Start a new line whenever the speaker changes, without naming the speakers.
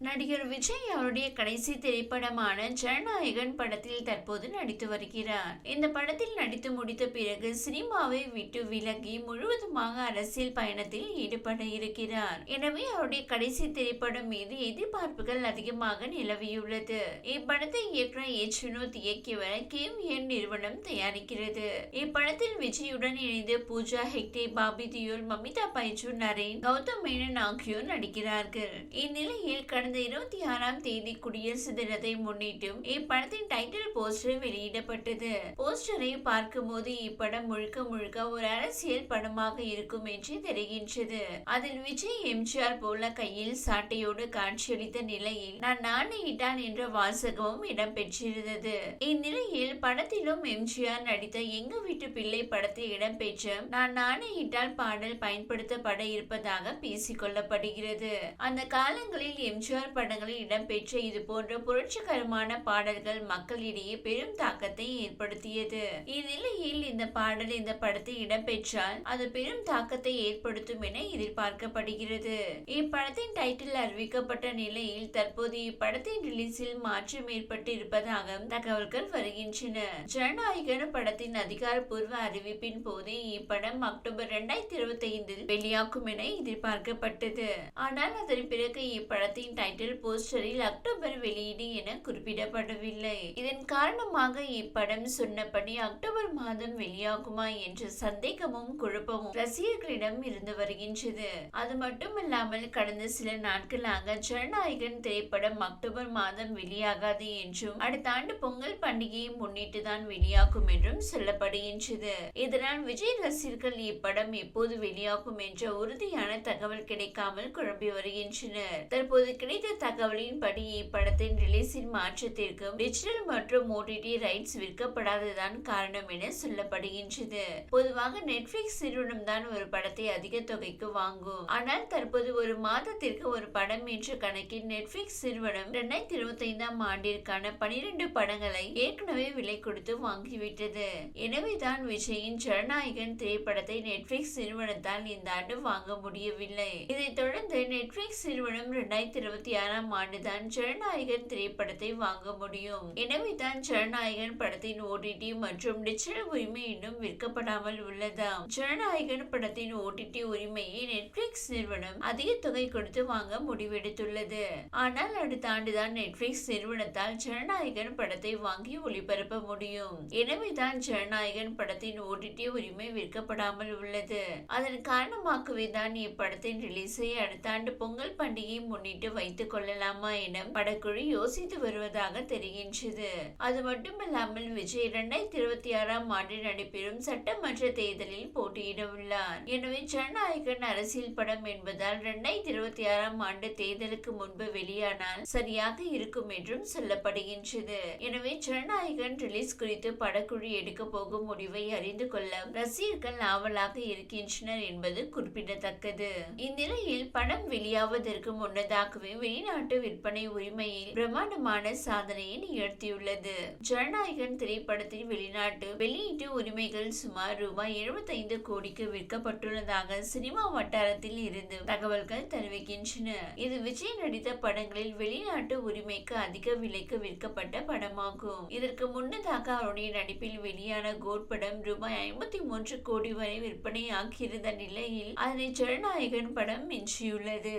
நடிகர் விஜய் அவருடைய கடைசி திரைப்படமான ஜனநாயகன் படத்தில் தற்போது நடித்து வருகிறார். இந்த படத்தில் நடித்து முடித்த பிறகு சினிமாவை விட்டு விலகி முழுவதுமாக அரசியல் பயணத்தில் ஈடுபட இருக்கிறார். எனவே அவருடைய கடைசி திரைப்படம் மீது எதிர்பார்ப்புகள் அதிகமாக நிலவியுள்ளது. இப்படத்தை இயக்குனர் எச். வினோத் இயக்கியவர் என் நிறுவனம் தயாரிக்கிறது. இப்படத்தில் விஜயுடன் இணைந்து பூஜா ஹெக்டே பாபி தியோல் மமிதா பைஜு நரேன் கௌதம் மேனன் ஆகியோர் நடிக்கிறார்கள். இந்நிலையில் கடந்த இருபத்தி ஆறாம் தேதி குடியரசு தினத்தை முன்னிட்டு இப்படத்தின் டைட்டில் போஸ்டர் வெளியிடப்பட்டது. போஸ்டரை பார்க்கும் போது இப்படம் முழுக்க முழுக்க ஒரு அரசியல் படமாக இருக்கும் என்று தெரிகின்றது. அதில் விஜய் எம்ஜிஆர் போல கையில் சாட்டையோடு காட்சியளித்த நிலையில் நான் நாணயிட்டான் என்ற வாசகமும் இடம்பெற்றிருந்தது. இந்நிலையில் படத்திலும் எம்ஜிஆர் நடித்த எங்க வீட்டு பிள்ளை படத்தில் இடம்பெற்ற நான் நாணயிட்டால் பாடல் பயன்படுத்தப்பட இருப்பதாக பேசிக் கொள்ளப்படுகிறது. அந்த காலங்களில் எம்ஜிஆர் படங்களில் இடம்பெற்ற இது போன்ற புரட்சிகரமான பாடல்கள் மக்களிடையே பெரும் தாக்கத்தை ஏற்படுத்தியது. இந்நிலையில் இந்த பாடல் இந்த படத்தில் இடம்பெற்றால் அது பெரும் தாக்கத்தை ஏற்படுத்தும் என எதிர்பார்க்கப்படுகிறது. இப்படத்தின் டைட்டில் அறிவிக்கப்பட்ட நிலையில் தற்போது இப்படத்தின் ரிலீஸில் மாற்றம் ஏற்பட்டு இருப்பதாக தகவல்கள் வருகின்றன. ஜனநாயகன் படத்தின் அதிகாரப்பூர்வ அறிவிப்பின் போது இப்படம் அக்டோபர் இரண்டாயிரத்தி இருபத்தி ஐந்தில் வெளியாகும் என எதிர்பார்க்கப்பட்டது. ஆனால் அதன் பிறகு இப்படத்தின் டைட்டில் போஸ்டரில் அக்டோபர் வெளியீடு என குறிப்பிடப்படவில்லை. இதன் காரணமாக இப்படம் சொன்னபடி அக்டோபர் மாதம் வெளியாகுமா என்ற சந்தேகமும் குழப்பமும் ரசிகர்களிடம் இருந்து வருகின்றது. அது மட்டுமல்லாமல் கடந்த சில நாட்களாக ஜனநாயகன் திரைப்படம் அக்டோபர் மாதம் வெளியாகாது என்றும் அடுத்த ஆண்டு பொங்கல் பண்டிகையை முன்னிட்டு தான் வெளியாகும் என்றும் சொல்லப்படுகின்றது. இதனால் விஜய் ரசிகர்கள் இப்படம் எப்போது வெளியாகும் என்ற உறுதியான தகவல் கிடைக்காமல் குழம்பி வருகின்றனர். தற்போது கிடை கிடைத்த தகவலின்படி இப்படத்தின் ரிலீஸின் மாற்றத்திற்கும் டிஜிட்டல் மற்றும் ஓடிடி ரைட்ஸ் விற்கப்படாததான் காரணம் என சொல்லப்படுகின்றது. பொதுவாக நெட்ஃபிளிக்ஸ் நிறுவனம் தான் ஒரு படத்தை அதிக தொகைக்கு வாங்கும். ஆனால் தற்போது ஒரு மாதத்திற்கு ஒரு படம் என்ற கணக்கில் நெட்ஃபிளிக்ஸ் நிறுவனம் இரண்டாயிரத்தி இருபத்தி ஐந்தாம் ஆண்டிற்கான பனிரெண்டு படங்களை ஏற்கனவே விலை கொடுத்து வாங்கிவிட்டது. எனவேதான் விஜயின் ஜனநாயகன் திரைப்படத்தை நெட்ஃபிளிக்ஸ் நிறுவனத்தால் இந்த ஆண்டு வாங்க முடியவில்லை. இதைத் தொடர்ந்து நெட்ஃபிளிக்ஸ் நிறுவனம் இரண்டாயிரத்தி இருபத்தி ஆறாம் ஆண்டுதான் ஜனநாயகன் திரைப்படத்தை வாங்க முடியும். எனவேதான் ஜனநாயகன் படத்தின் ஓடிடி மற்றும் டிஜிட்டல் உரிமை இன்னும் விற்கப்படாமல் உள்ளதாம். ஜனநாயகன் படத்தின் ஓடிடி உரிமையை நெட்ஃபிளிக்ஸ் நிறுவனம் அதிக தொகை கொடுத்து வாங்க முடிவெடுத்துள்ளது. ஆனால் அடுத்த ஆண்டுதான் நெட்ஃபிளிக்ஸ் நிறுவனத்தால் ஜனநாயகன் படத்தை வாங்கி ஒளிபரப்ப முடியும். எனவேதான் ஜனநாயகன் படத்தின் ஓடிடி உரிமை விற்கப்படாமல் உள்ளது. அதன் காரணமாகவே தான் இப்படத்தின் ரிலீஸை அடுத்த ஆண்டு பொங்கல் பண்டிகையை முன்னிட்டு வைத்துக் கொள்ளலாமா என படக்குழு யோசித்து வருவதாக தெரிகின்றது. அது மட்டுமல்லாமல் விஜய் இரண்டாயிரத்தி இருபத்தி ஆறாம் ஆண்டு நடைபெறும் சட்டமன்ற தேர்தலில் போட்டியிட உள்ளார் எனவே ஜனநாயகன் அரசியல் படம் என்பதால் இரண்டாயிரத்தி இருபத்தி ஆறாம் ஆண்டு தேர்தலுக்கு முன்பு வெளியானால் சரியாக இருக்கும் என்றும் சொல்லப்படுகின்றது. எனவே ஜனநாயகன் ரிலீஸ் குறித்து படக்குழு எடுக்க போகும் முடிவை அறிந்து கொள்ள ரசிகர்கள் ஆவலாக இருக்கின்றனர் என்பது குறிப்பிடத்தக்கது. இந்நிலையில் படம் வெளியாவதற்கு முன்னதாகவே வெளிநாட்டு விற்பனை உரிமையில் பிரம்மாண்டமான சாதனையை நிகழ்த்தியுள்ளது. ஜனநாயகன் திரைப்படத்தின் வெளிநாட்டு வெளியீட்டு உரிமைகள் சுமார் ரூபாய் எழுபத்தைந்து கோடிக்கு விற்கப்பட்டுள்ளதாக சினிமா வட்டாரத்தில் இருந்து தகவல்கள் தெரிவிக்கின்றன. இது விஜய் நடித்த படங்களில் வெளிநாட்டு உரிமைக்கு அதிக விலைக்கு விற்கப்பட்ட படமாகும். இதற்கு முன்னதாக அவருடைய நடிப்பில் வெளியான கோட் படம் ரூபாய் ஐம்பத்தி மூன்று கோடி வரை விற்பனையாகியிருந்த நிலையில் அதனை ஜனநாயகன் படம் மிஞ்சியுள்ளது.